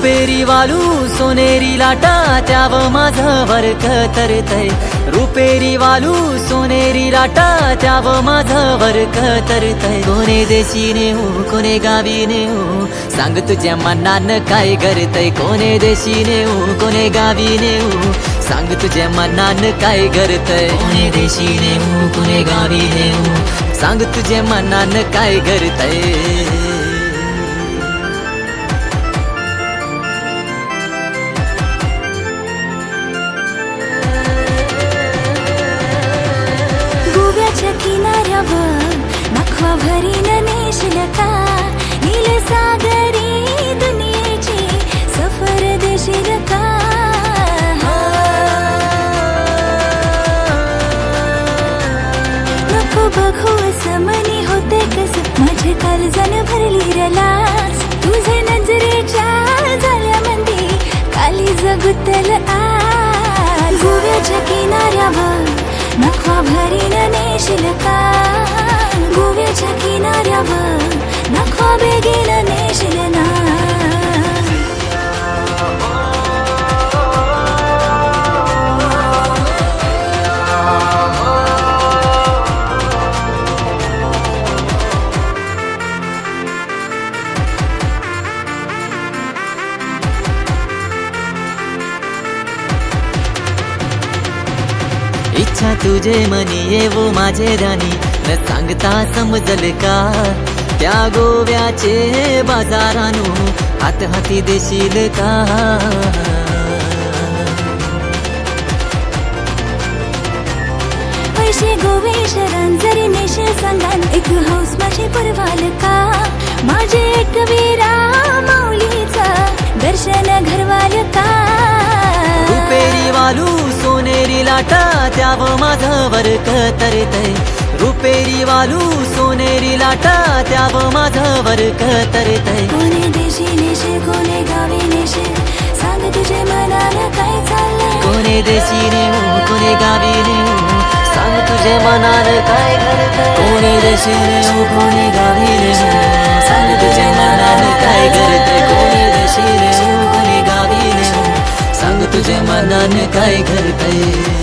रुपेरी वालू सोनेरी लाटा त्याव माझं वर्क तरतय. रुपेरी वालू सोनेरी लाटा त्याव माझं वर्क तरतय. कोणे देशी नेऊ कोणे गावी नेऊ? सांग तुझ्या मनानं काय करतय कोणे देशी नेऊ कोणे गावी नेऊ? सांग तुझ्या मनानं काय करतय कोणे देशी नेऊ कोणे गावी नेऊ? सांग तुझ्या मनानं काय करतय बघू असं मनी होते कस? माझे कालजन भरली रलास तुझे नजरेच्या झाल्यामध्ये काली जगुतल आज. गोव्याच्या किनाऱ्यावर नखवा भरीन नेशील का? गोव्याच्या किनाऱ्यावर इच्छा तुझे मनी येवो माझे राणी. न सांगता समजल का? त्या गोव्याचे बाजारानू हात हाती देशील का? पैसे गोवेश जरी नेशील सांगान एक हाऊस माझे परवाल का? माझे एक वीरा माऊलीचा दर्शन घरवाल का? रुपेरी वालू सोनेरी लाटा त्याव माझं वरक तरतय रुपेरी वालू सोनेरी लाटा त्याव माझं वरक तरतय कोणी देशी नेशे कोणी गावी नेशे सांग तुझे मनाला काय चाललंय. कोणे देशी नेऊ कोणे गावी नेऊ सांग तुझे मनात काय करत कोणे देशी नेऊ कोणे गावी नेऊ सांग तुझे मनात काय देशी नेऊ कोणे